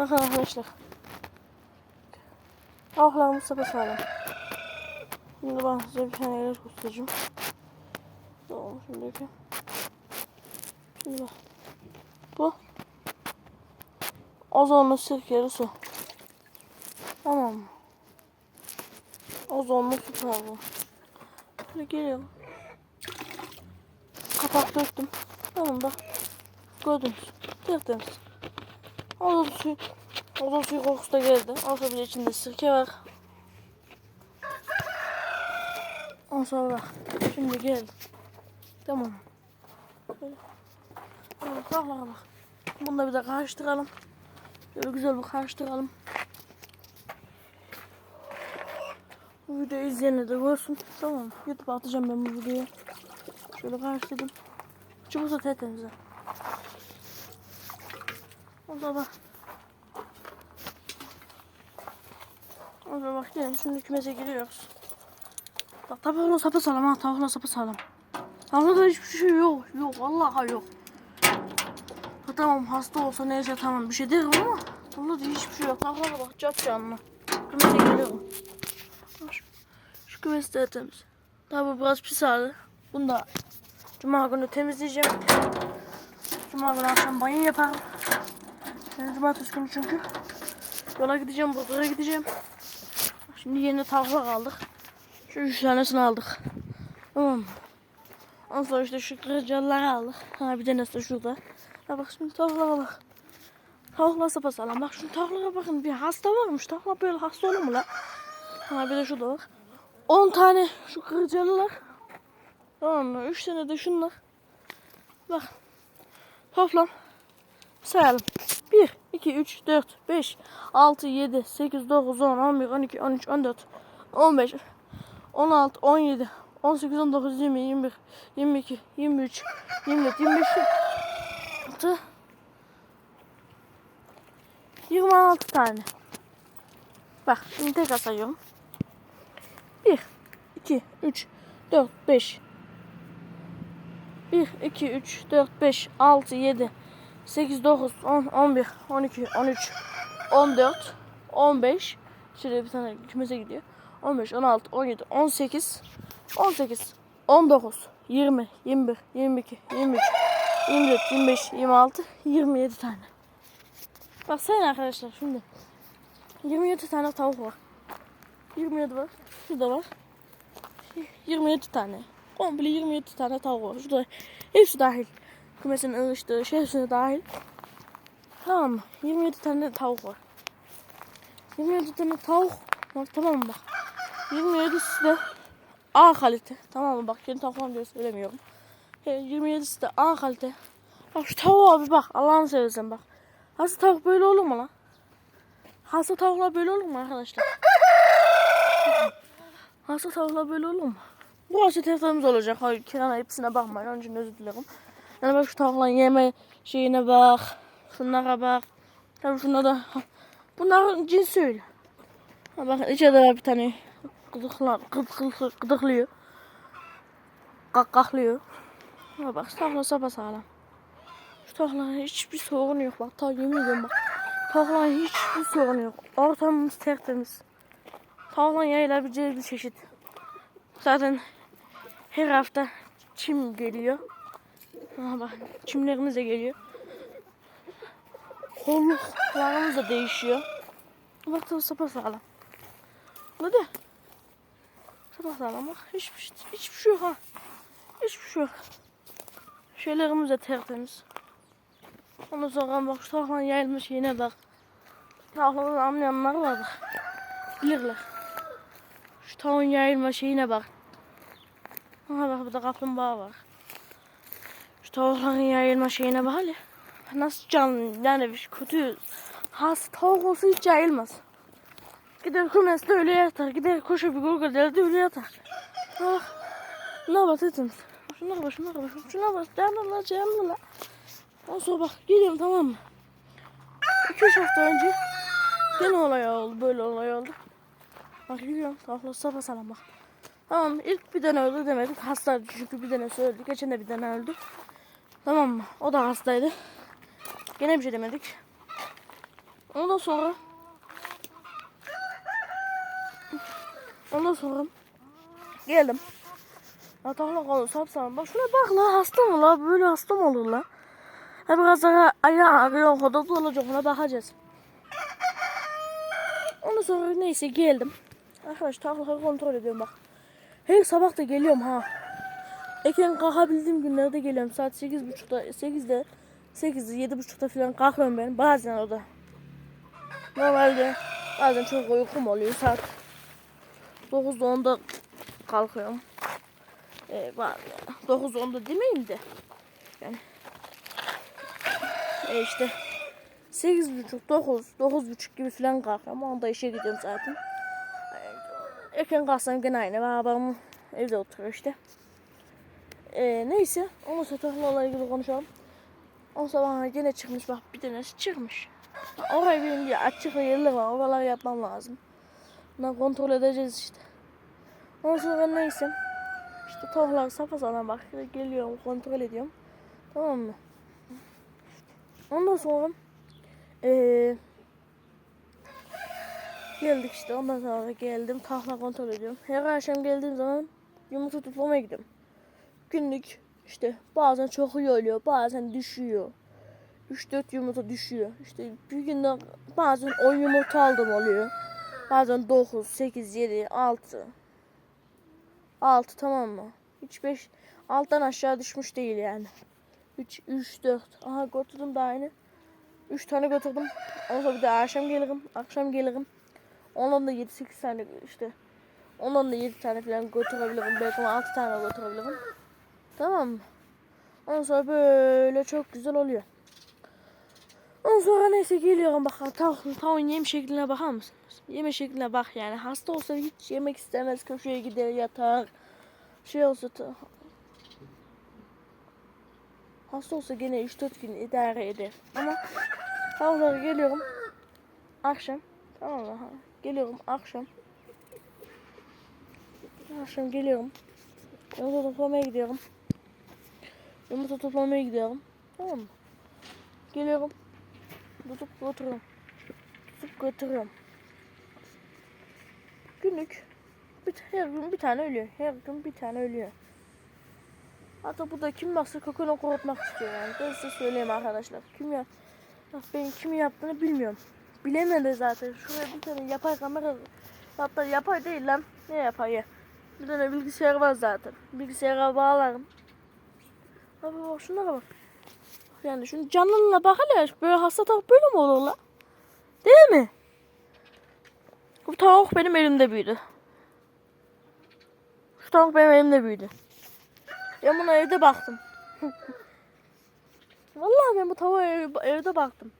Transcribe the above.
Bakın arkadaşlar. Ahlarımız sapasağlam. Şimdi ben size bir tane ilaç göstereceğim. Tamam şimdi yapayım. Şimdi bak. Bu. Ozonlu sirkeli su. Tamam mı? Ozonlu su pardon. Böyle geliyorum. Kapak döktüm. Tamam bak. Gördünüz. Tertemiz. Ozon suyu. Ozon suyu kokusu da geldi. Olsa bile içinde sirke var. Ondan sonra bak. Şimdi gel. Tamam. Böyle. Bak. Bunu da bir de karıştıralım. Şöyle güzel bir karıştıralım. Bu videoyu izleyenler de görsün. Tamam mı? YouTube'a atacağım ben bu videoyu. Şöyle karıştırdım. Çubuksa tertemiz. Ha. O zaman bak. O zaman bak gelin şimdi kümese giriyoruz. Bak tavukla sapı sağlam ha tavukla sapı sağlam. Tavukla hiçbir şey yok. Yok vallahi yok. Ha, tamam hasta olsa neyse tamam bir şey derim ama tavukla da hiçbir şey yok. Tavukla bak cap canlı. Kümese giriyorum. Şu, şu kümes de temiz. Tabi biraz pis hali. Bunu da Cuma günü temizleyeceğim. Cuma günü akşam banyo yaparım. Yani cumartesi günü çünkü. Yola gideceğim, Burdur'a gideceğim. Şimdi yeni tavuklar aldık. Şu üç tanesini aldık. Tamam mı? Ondan sonra işte şu kırıcıları aldık. Ha bir tanesi de şurada. Ya bak şimdi tavuklara bak. Tavuklar sapasağlam. Bak şu tavuklara bakın bir hasta varmış. Tavuklar böyle hasta olur mu la? Ha bir de şurada bak. 10 tane şu kırıcılar. Tamam mı? 3 tane de şunlar. Bak. Toplam sayalım. 1, 2, 3, 4, 5, 6, 7, 8, 9, 10, 11, 12, 13, 14, 15, 16, 17, 18, 19, 20, 21, 22, 23, 24, 25, 26, 26 tane. Bak şimdi tekrar sayıyorum. 1, 2, 3, 4, 5, 1, 2, 3, 4, 5, 6, 7, 8, 9, 10, 11, 12, 13, 14, 15. Şuraya bir tane kümese gidiyor. 15, 16, 17, 18, 18, 19, 20, 21, 22, 23, 24, 25, 26, 27 tane. Bak sayın arkadaşlar şimdi. 27 tane tavuk var. 27 var. Şurada var. 27 tane. Komple 27 tane tavuk var. Şurada hepsi dahil. Kümesin ılıştığı şey hepsine dahil. Tamam mı? 27 tane tavuk var. 27 tane tavuk var tamam mı bak. 27'si de A kalite. Tamam mı bak kendi tavuklarım diye söylemiyorum. E, 27'si de A kalite. Bak şu tavuğa bir bak Allah'ını seversen bak. Hasta tavuk böyle olur mu lan? Hasta tavuklar böyle olur mu arkadaşlar? Hasta tavuklar böyle olur mu? Burası tertemiz olacak. Hayır Kenan hepsine bakmayın. Onun için özür dilerim. Yani bak şu tavukların yeme şeyine bak. Şunlara bak. Tabii şuna da. Bunların cinsi öyle. Ha bak içeride var bir tane gıdıklar, gıdık, gıdıklıyor. Kakkaklıyor. Ha bak şu tavuklar sapasağlam. Şu tavukların hiçbir sorunu yok. Bak ta yemin ediyorum bak. Tavukların hiçbir sorunu yok. Ortamımız tertemiz. Tavukların yayılabileceği bir çeşit. Zaten her hafta çim geliyor. Aha bak çimlerimiz de geliyor. Kolluklarımız da değişiyor. Bak tabii sapasağlam. Hadi. Sapasağlam bak. Hiçbir, hiçbir şey yok ha. Hiçbir şey yok. Şeylerimiz de tertemiz. Ondan sonra bak şu tavukların yayılmış yine bak. Tavukları anlayanlar vardır. Bilirler. Şu tavuğun yayılma şeyine bak. Aha bak burada kaplumbağa var. Şu tavukların yayılma şeyine bak hele. Nasıl canlı yani bir kötü hasta tavuk olsa hiç yayılmaz. Gider kümeste öyle yatar. Gider koşa bir gölgelerde öyle yatar. Bak. Ne bak dedim. Şuna bak şuna bak. Şuna bak. Canlı la canlı la. Ondan sonra bak geliyorum tamam mı? 2-3 hafta önce gene olay oldu. Böyle olay oldu. Bak gidiyorum. Tavuklar sapa sana bak. Tamam ilk bir tane öldü demedik. Hastaydı çünkü bir tane öldü. Geçen de bir tane öldü. Tamam mı? O da hastaydı. Gene bir şey demedik. Ondan sonra Ondan sonra geldim. Yatakla kaldı sapsarı. Bak şuna bak la hasta mı la? Böyle hasta mı olur la? Ha biraz daha ayağı ağrıyor. Hodotlu olacak ona bakacağız. Ondan sonra neyse geldim. Arkadaş tavukları kontrol ediyorum bak. Her sabah da geliyorum ha. Eken kalkabildiğim günlerde geliyorum. Saat 8.30'da 8'de 8'de 7.30'da falan kalkıyorum ben. Bazen o da. Normalde bazen çok uykum oluyor saat 9'da 10'da kalkıyorum. Ee, var ya. 9'da 10'da demeyeyim de. Yani. E işte 8.30 9 9.30 gibi falan kalkıyorum. Onda işe gidiyorum zaten. Ee, Erken kalksam gene aynı. Babam evde oturuyor işte. Ee, neyse. Ondan sonra tahlilerle ilgili konuşalım. Sonra bana gene çıkmış bak bir tanesi çıkmış. Orayı benim diye açık yerler var. Oraları yapmam lazım. Bunları kontrol edeceğiz işte. Ondan sonra neyse. İşte tavuklar sapasağlam bak. Geliyorum kontrol ediyorum. Tamam mı? Ondan sonra eee geldik işte. Ondan sonra geldim. Tavuklar kontrol ediyorum. Her akşam geldiğim zaman yumurta toplamaya gidiyorum. Günlük işte bazen çok iyi oluyor. Bazen düşüyor. 3-4 yumurta düşüyor. İşte bir günde bazen 10 yumurta aldım oluyor. Bazen 9, 8, 7, 6. 6 tamam mı? Hiç 5, 6'dan aşağı düşmüş değil yani. 3, 3, 4. Aha götürdüm daha yeni. 3 tane götürdüm. Ondan sonra bir de akşam gelirim. Akşam gelirim. Ondan da 7, 8 tane işte. Ondan da 7 tane falan götürebilirim. Belki 6 tane götürebilirim. Tamam mı? Ondan sonra böyle çok güzel oluyor. Ondan sonra neyse geliyorum bakalım. Tavuk, tavuğun yem şekline bakar mısınız? Yeme şekline bak yani. Hasta olsa hiç yemek istemez. Köşeye gider yatar. Şey olsa ta- Hasta olsa gene 3-4 gün idare eder. Ama tavuklara geliyorum. Akşam. Tamam mı? Geliyorum akşam. Akşam geliyorum. Yumurta toplamaya gidiyorum. Yumurta toplamaya gidiyorum. Tamam? Geliyorum. Tutup götürüyorum. Tutup götürüyorum. Günlük bir, her gün bir tane ölüyor. Her gün bir tane ölüyor. Hatta bu da kim baksa kokono kurutmak istiyor yani. Ben size söyleyeyim arkadaşlar. Kim ya ben kimin yaptığını bilmiyorum. Bilemem de zaten. Şuraya bir tane yapay kamera hatta yapay değil lan. Ne yapay Bir tane bilgisayar var zaten. Bilgisayara bağlarım. Bak bak şunlara bak. Yani şunun canlılığına bak hele. Böyle hasta tavuk böyle mi olur la? Değil mi? Bu tavuk benim elimde büyüdü. Şu tavuk benim elimde büyüdü. Ben buna evde baktım. Vallahi ben bu tavuğa ev- evde baktım.